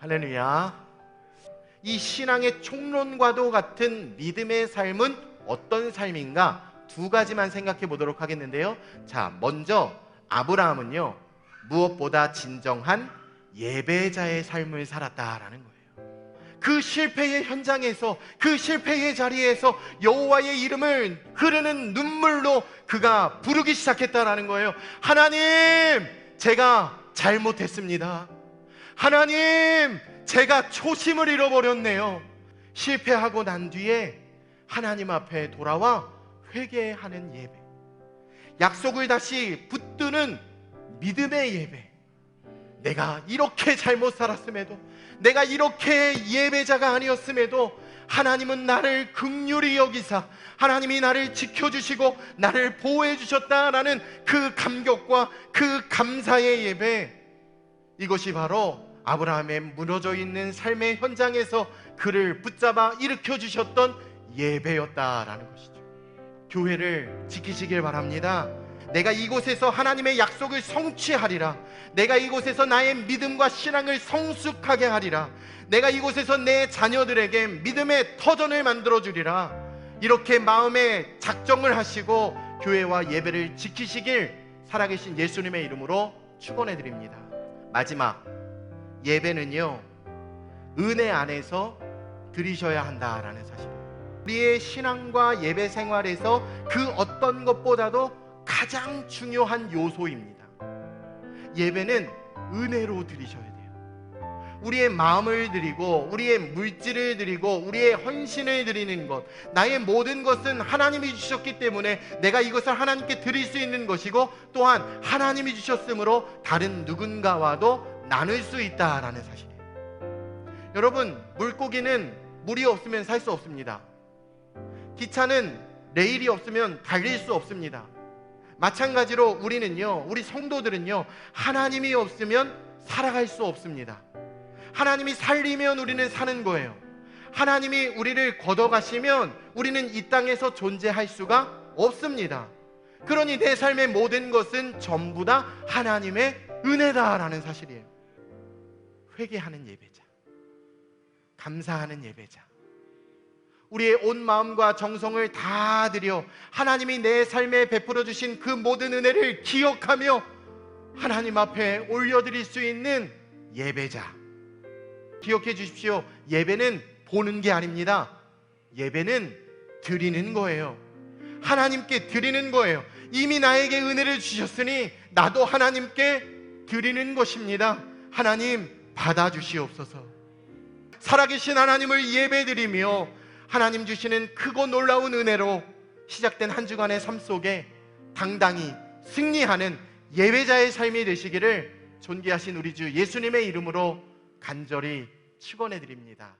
할렐루야. 이 신앙의 총론과도 같은 믿음의 삶은 어떤 삶인가? 두 가지만 생각해 보도록 하겠는데요. 자, 먼저 아브라함은요. 무엇보다 진정한 예배자의 삶을 살았다라는 거예요. 그 실패의 현장에서 그 실패의 자리에서 여호와의 이름을 흐르는 눈물로 그가 부르기 시작했다라는 거예요. 하나님, 제가 잘못했습니다. 하나님, 제가 초심을 잃어버렸네요. 실패하고 난 뒤에 하나님 앞에 돌아와 회개하는 예배. 약속을 다시 붙드는 믿음의 예배. 내가 이렇게 잘못 살았음에도, 내가 이렇게 예배자가 아니었음에도, 하나님은 나를 극률히 여기사, 하나님이 나를 지켜주시고, 나를 보호해 주셨다라는 그 감격과 그 감사의 예배. 이것이 바로 아브라함의 무너져 있는 삶의 현장에서 그를 붙잡아 일으켜 주셨던 예배였다라는 것이죠. 교회를 지키시길 바랍니다. 내가 이곳에서 하나님의 약속을 성취하리라. 내가 이곳에서 나의 믿음과 신앙을 성숙하게 하리라. 내가 이곳에서 내 자녀들에게 믿음의 터전을 만들어 주리라. 이렇게 마음에 작정을 하시고 교회와 예배를 지키시길 살아계신 예수님의 이름으로 축원해 드립니다. 마지막 예배는요. 은혜 안에서 드리셔야 한다라는 사실. 우리의 신앙과 예배 생활에서 그 어떤 것보다도 가장 중요한 요소입니다. 예배는 은혜로 드리셔야 돼요. 우리의 마음을 드리고, 우리의 물질을 드리고, 우리의 헌신을 드리는 것, 나의 모든 것은 하나님이 주셨기 때문에 내가 이것을 하나님께 드릴 수 있는 것이고, 또한 하나님이 주셨으므로 다른 누군가와도 나눌 수 있다라는 사실이에요. 여러분, 물고기는 물이 없으면 살 수 없습니다. 기차는 레일이 없으면 달릴 수 없습니다. 마찬가지로 우리는요, 우리 성도들은요, 하나님이 없으면 살아갈 수 없습니다. 하나님이 살리면 우리는 사는 거예요. 하나님이 우리를 걷어가시면 우리는 이 땅에서 존재할 수가 없습니다. 그러니 내 삶의 모든 것은 전부 다 하나님의 은혜다라는 사실이에요. 회개하는 예배자, 감사하는 예배자, 우리의 온 마음과 정성을 다 드려 하나님이 내 삶에 베풀어 주신 그 모든 은혜를 기억하며 하나님 앞에 올려드릴 수 있는 예배자. 기억해 주십시오. 예배는 보는 게 아닙니다. 예배는 드리는 거예요. 하나님께 드리는 거예요. 이미 나에게 은혜를 주셨으니 나도 하나님께 드리는 것입니다. 하나님 받아주시옵소서. 살아계신 하나님을 예배드리며 하나님 주시는 크고 놀라운 은혜로 시작된 한 주간의 삶 속에 당당히 승리하는 예배자의 삶이 되시기를 존귀하신 우리 주 예수님의 이름으로 간절히 축원해 드립니다.